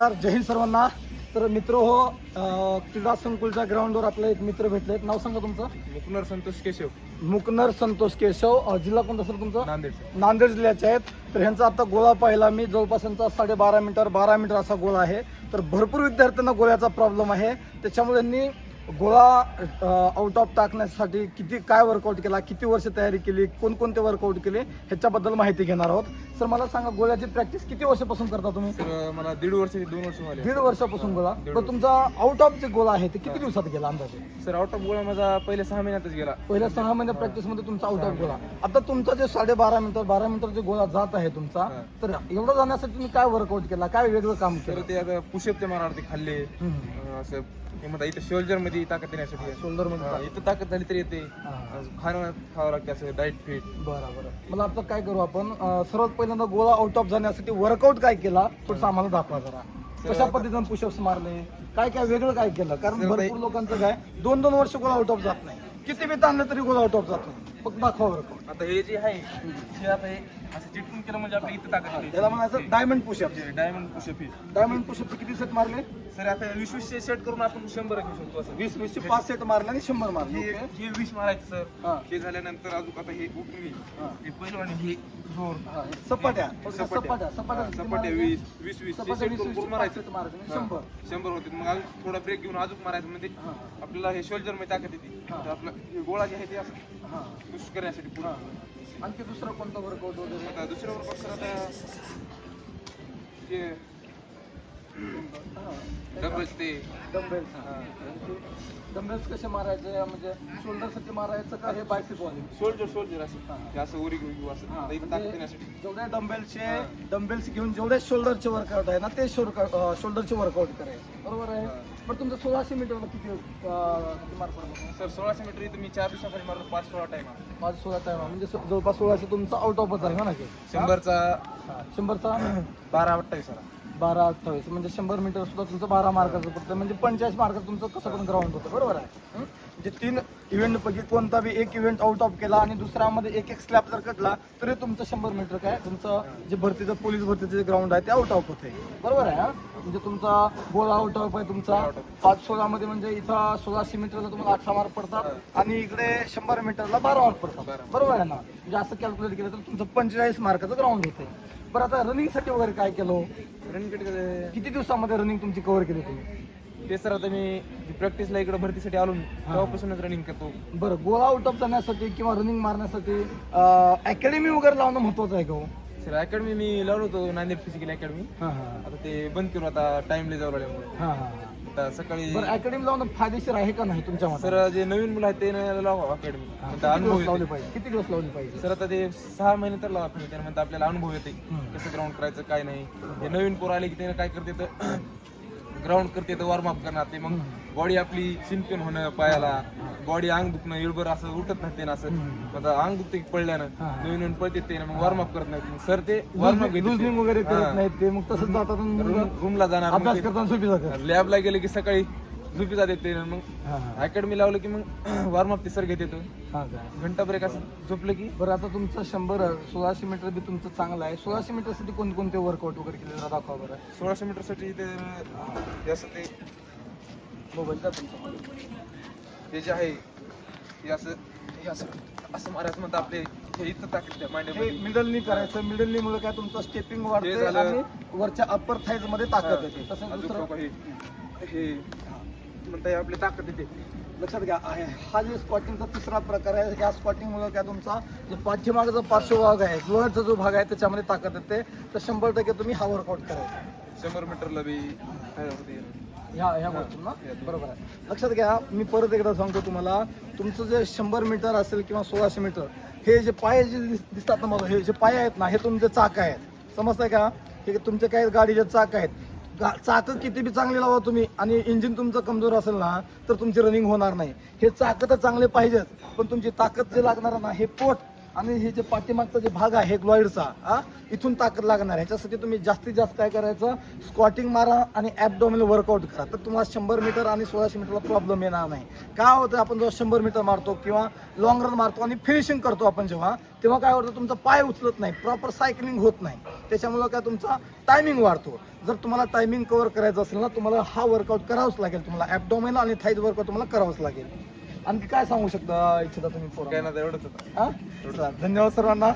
नमस्कार जय हिंद सर्वांना. तर मित्र हो क्रीडा संकुलच्या ग्राउंडवर आपले एक मित्र भेटले नाव सांगा तुमचं? मुकनर संतोष केशव. मुकनर संतोष केशव. अं, जिल्हा कोणता सर तुमचा? नांदेड नांदेड जिल्ह्याचे आहेत. तर ह्यांचा आता गोळा पाहिला मी. जवळपास यांचा साडेबारा मीटर बारा मीटर असा गोळा आहे. तर भरपूर विद्यार्थ्यांना गोळ्याचा प्रॉब्लेम आहे. त्याच्यामुळे यांनी गोळा आउट ऑफ टाकण्यासाठी किती काय वर्कआउट केला किती वर्ष तयारी केली कोणकोणते वर्कआउट केले ह्याच्याबद्दल माहिती घेणार आहोत. सर मला सांगा गोळ्याची प्रॅक्टिस किती वर्षापासून करता तुम्ही? मला दीड वर्ष दोन वर्ष झाले. दीड वर्षापासून गोळा. तर तुमचा आउट ऑफ जे गोळा आहे ते किती दिवसात गेला अंदाजे? सर आउट ऑफ गोळा माझा पहिल्या सहा महिन्यातच गेला. पहिल्या सहा महिन्या प्रॅक्टिसमध्ये तुमचा आउट ऑफ गोळा. आता तुमचा जे साडेबारा मीटर बारा मीटर जे गोळा जात आहे तुमचा. तर एवढं जाण्यासाठी तुम्ही काय वर्कआउट केला? काय वेगळं काम केलं? ते आता पुशअप ते मला खाल्ले असं हे म्हणता इथं शोल्जरमध्ये ताकद येण्यासाठी आहे. शोल्डरमध्ये इथं ताकद झाली तरी येते. हा. खाणं खावं लागते असं डाईट फिट बरं बरं. मला आता काय करू आपण? अं, सर्वात पहिल्यांदा गोळा आउट ऑफ जाण्यासाठी वर्कआउट काय केला? थोडंसं आम्हाला दाखवा जरा. कशा पद्धतीने पुशअप्स मारले? काय काय वेगळं काय केलं? कारण भरपूर लोकांचं काय दोन दोन वर्ष गोळा आउट ऑफ जात नाही. किती बी ताणलं तरी गोळा आउट ऑफ जात नाही. फक्त दाखवा वर्कआउट आता हे जे आहे हे आता हे असं चिटकून केलं म्हणजे आपल्या इथं ताकद येते त्याला म्हणायचं डायमंड पुशअप डायमंड पुशअप हे डायमंड पुशअप किती सेट मारले? सर आता वीस वीस सेट करून आपण शंभर घेऊ शकतो असं. वीस वीसचे पाच सेट मारले आणि शंभर मारले. हे. हे वीस मारायचं हा. सर. हे. झाल्यानंतर अजून आता हे उकमी हा. हे पहिलं आणि हे जोर. हा, सपाट्या. सपाट्या. सपाट्या. सपाट्या हा, किती सपाट्या मारायचे? वीस वीस वीस. सपाट्या set वीस करून वीसचे करून पाच मारायचं. set मारायचे. आणि हा, शंभर. शंभर होते. मग अजून थोडा ब्रेक घेऊन अजून मारायचं. म्हणजे हा. आपल्याला हे शोल्डरमध्ये ताकद येते. हा. तर आपलं हे गोळा जे आहे ते असं. हा. पुश करण्यासाठी पुढं. हा. आणखी दुसरं कोणतं वर्कआउट वगैरे? आता दुसऱ्या वर सर आता ते डबल्स ते डंबेल्स. डंबेल्स कसे मारायचे? म्हणजे शोल्डरसाठी मारायचं का हे बायसेप वाले शोल्डर शोल्डर असं. हे. असं उरी घेऊन घेऊ असं. इथं ताकद येण्यासाठी जेवढ्या डंबेलचे डंबेल्स घेऊन जेवढे शोल्डरचे वर्कआउट आहे ना ते शोल्डरचे वर्कआउट करायचे. बरोबर आहे. पण तुमचं सोळाशे मीटरला किती किती मार्क पडला? सर सोळाशे मीटर इथं मी चार दिवसाखाली मारलो पाच सोळा टाइम माझं सोळा टाइम म्हणजे सो- जवळपास सोळाशे तुमचा आउट ऑफच आहे ना की? शंभरचा हा. शंभरचा? बारा अठ्ठावीस बारा अठ्ठावीस. म्हणजे शंभर मीटर सुद्धा तुमचं बारा मार्काचं पडतं. म्हणजे पंचेचाळीस मार्क तुमचं कसं पण ग्राउंड होतं बरोबर आहे? हं? म्हणजे तीन इव्हेंट पैकी कोणता बी एक इव्हेंट आउट ऑफ केला आणि दुसऱ्यामध्ये एक एक स्लॅब जर कटला तरी तुमचं शंभर मीटर काय? तुमचं जे भरतीचं पोलीस भरतीचं जे ग्राउंड आहे ते आउट ऑफ होते बरोबर आहे हं? म्हणजे तुमचा गोल आउट ऑफ आहे तुमचा. पाच सोळामध्ये म्हणजे इथं सोळाशे मीटरला तुम्हाला अठरा मार्क पडतात आणि इकडे शंभर मीटरला बारा मार्क पडतात. बरोबर आहे ना? म्हणजे असं कॅल्क्युलेट केलं तर तुमचं पंचेचाळीस मार्काचं ग्राउंड होते बरं आता रनिंगसाठी वगैरे काय केलं? रनिंग किती दिवसामध्ये रनिंग तुमची कव्हर केली तुम्ही? ते सर आता मी प्रॅक्टिसला इकडे भरतीसाठी आलो तेव्हापासूनच रनिंग करतो. बरं गोल आउट ऑफ जाण्यासाठी किंवा रनिंग मारण्यासाठी अकॅडमी वगैरे लावणं महत्वाचं आहे का हो? सर अकॅडमी मी लावलो होतो नांदेड फिजिकल अकॅडमी हां हां. आता ते बंद करू आता टाइमले जाऊ लागल्यामुळे हां हां आता सकाळी बरं अकॅडमी लावणं फायदेशीर आहे का नाही तुमच्या मते? सर जे नवीन मुलं आहेत ते लावा अकॅडमी हां, अनुभव लावले येते पाहिजे? किती दिवस लावले पाहिजे? सर आता ते सहा महिने तर लावा आपण त्यानंतर आपल्याला अनुभव येते हम्म. कसं ग्राउंड करायचं काय नाही. हे नवीन पोर आले की ते काय करते तर ग्राउंड करते तर वॉर्म अप करणार ते. मग बॉडी आपली शिंपेन होणं पायाला. बॉडी अंग दुखणं इळभर असं उठत नाही ना असं. आता अंग दुखते पडल्यानं. नवीन नवीन पळते ते मग वॉर्म अप करत नाही सर ते वॉर्म अप लुजनिंग वगैरे करत नाहीत ते. मग तसंच जातात मग रूमला जाणार. अभ्यास करताना झोपी जातात. लॅबला गेले की सकाळी झोपी जाते ते मग हां हां. अकॅडमी लावलं की मग वॉर्म अप ते सर घेते तो. हां काय घंटा ब्रेक असं झोपलं की. बरं आता तुमचं शंभर सोळाशे मीटर बी तुमचं चांगलं आहे. सोळाशे मीटरसाठी कोणकोणते वर्कआउट वगैरे केले? जरा दाखवा बरं. सोळाशे मीटरसाठी ते असं ते मोबाईल का तुमचा हे जे आहे हे असं हे असं असं मारायचं म्हणतं आपले. इथं टाकले हे मांड्यामध्ये. मिडलनी करायचं. मिडलनी मुळे काय तुमचं स्टेपिंग वाढते झालं. आणि वरच्या अप्पर थाईजमध्ये ताकद येते. तसं अजून दुसरं हे हे म्हणता आपली ताकद येते. लक्षात घ्या आहे. हा जे स्क्वॉटिंगचा तिसरा प्रकार आहे या स्क्वॉटिंग मुळे काय तुमचा जे पाठीमागचा पार्श्वभाग आहे लोअरचा जो भाग आहे त्याच्यामध्ये ताकद येते. तर शंभर टक्के तुम्ही हा वर्कआउट करायचा. शंभर मीटरला बी काय होते. ह्या ह्या गोष्टींना? बरोबर आहे. लक्षात घ्या मी परत एकदा सांगतो तुम्हाला तुमचं जे शंभर मीटर असेल किंवा सोळाशे मीटर हे जे पाय जे दिस- दिसतात ना मला हे जे पाय आहेत ना हे तुमचे चाक आहेत. समजतंय का? हे तुमचे काय गाडीचे चाक आहेत. गा चाकं किती बी चांगली लावा तुम्ही आणि इंजिन तुमचं कमजोर असेल ना तर तुमची रनिंग होणार नाही. हे चाकं तर चांगले पाहिजेच पण तुमची ताकद जे लागणार ना हे पोट आणि हे जे पाठीमागचा जे भाग आहे ग्लॉइडचा हा इथून ताकद लागणार आहे. ह्याच्यासाठी तुम्ही जास्तीत जास्त काय करायचं? स्क्वॉटिंग मारा आणि ॲबडोमिनल वर्कआउट करा. तर तुम्हाला शंभर मीटर आणि सोळाशे मीटरला प्रॉब्लेम येणार नाही. काय होतं आपण जेव्हा शंभर मीटर मारतो किंवा लॉंग रन मारतो आणि फिनिशिंग करतो आपण जेव्हा तेव्हा काय होतं तुमचा पाय उचलत नाही. प्रॉपर सायकलिंग होत नाही. त्याच्यामुळं काय तुमचा टायमिंग वाढतो. जर तुम्हाला टायमिंग कव्हर करायचं असेल ना तुम्हाला हा वर्कआउट करावाच लागेल. तुम्हाला ॲबडोमिनल आणि थाईज वर्कआउट तुम्हाला करावंच लागेल. आणखी काय सांगू शकता इच्छिता तुम्ही काय? ना एवढंच. हा? धन्यवाद सर्वांना